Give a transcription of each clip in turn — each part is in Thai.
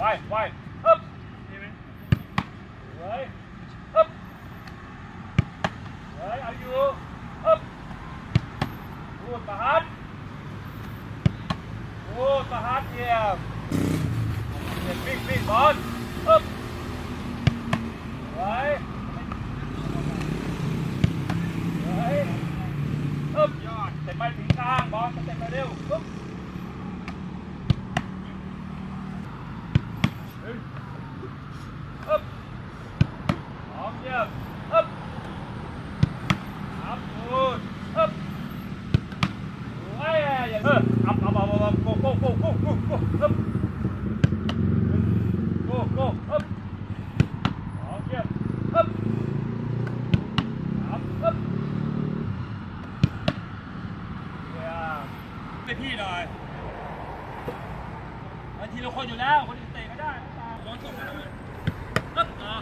ไวฮึบดีไหมสวยฮึบสวยเอาอยู่ฮึบพูดประหัดพูดประหัดเยี่ยมเยี่ยมวิ่งวิ่งบอลฮึบสวยสวยฮึบยอดเสร็จไปถึงกลางบอลเสร็จไปเร็วฮึบอึ๊บพร้อมเยี่ยมอึ๊บครับพูดอึ๊บไว้อย่าเอออัพอัพอัพอัพโก้โก้โก้โก้โก้โก้อึ๊บโก้โก้อึ๊บพร้อมเยี่ยมอึ๊บครับอึ๊บเยี่ยมให้พี่หน่อยบางทีเราคนอยู่แล้วคนอื่นเตะไม่ได้โดนส่งไปเลยฮึบอ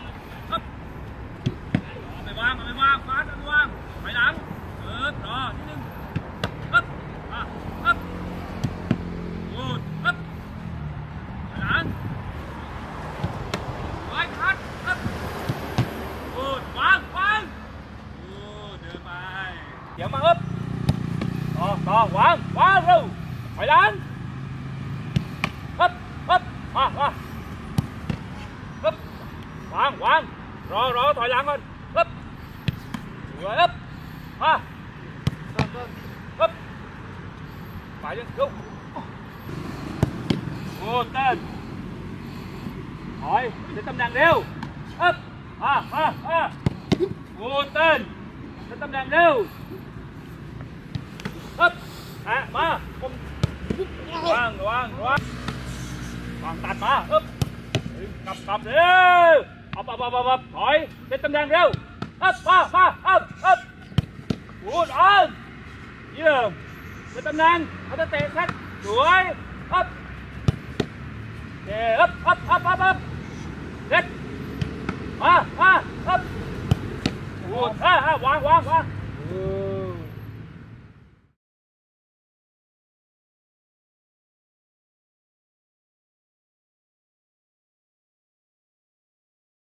ฮึบเอาไปวางเอาไปวางฟาดเอาไปวางไปหลังเออต่อนิดนึงฮึบอะฮึบกูดฮึบไปหลังไว้คัดฮึบกูดวางวางกูดเดินไป เดี๋ยวมาฮึบต่อต่อวางวางเร็วไปหลังฮึบฮึบมามาฮึบวางวางรอรอถ อยหลังก่อนฮึบฮึบมาฮึบไปยังลุกโอ้เต้นถอยเดี๋ยวตำแหน่งเร็วฮึบมามามาโอ้เต้นเดี๋ยวตำแหน่งเร็วฮึบอะมาผมวางวางวางวางตัดมาอึ๊บกลับกลับเร็วเอาปับปับปับปับถอยเป็นตำแหน่งเร็วอึ๊บมามาอึ๊บอึ๊บพูดอันเยี่ยมเป็นตำแหน่งเขาจะเตะเซตสวยอึ๊บเตะอึ๊บอึ๊บอึ๊บอึ๊บอึ๊บเซ็ตมามาอึ๊บพูดอ่าอ่าวางวางวาง